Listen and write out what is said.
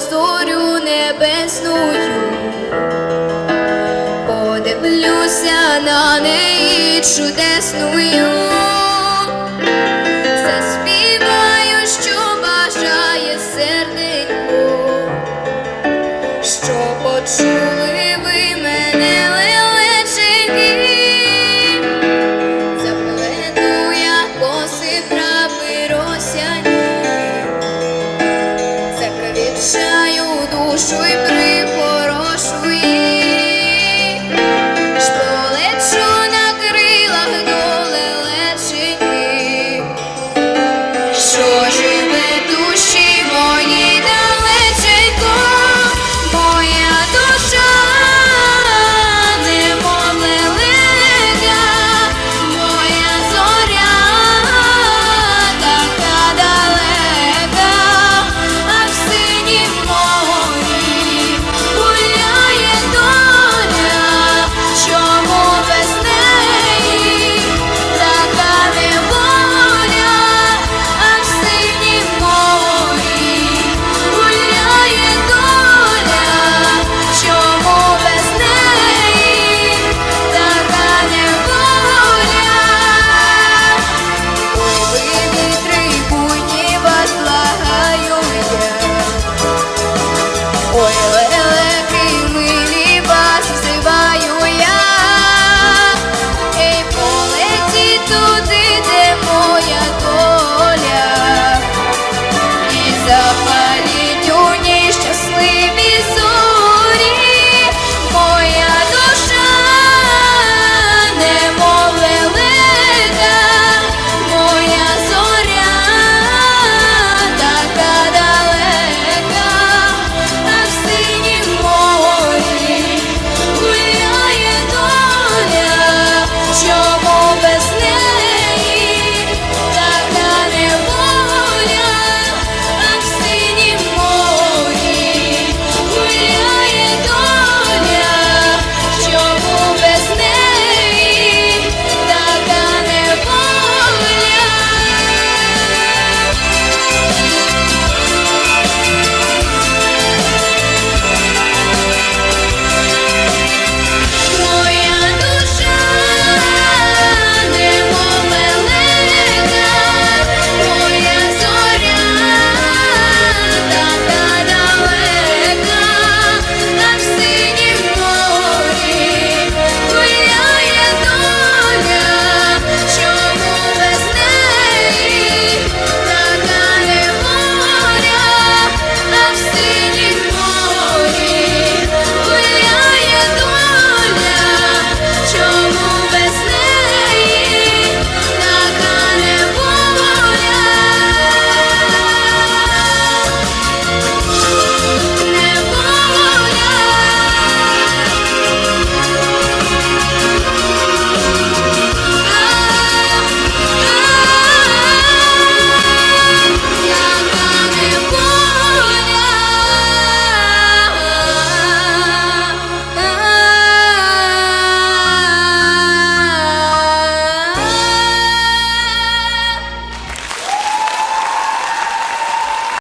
зорю небесною, подивлюся на неї чудесною, заспіваю, що бажає серденько, що почули душу і припов.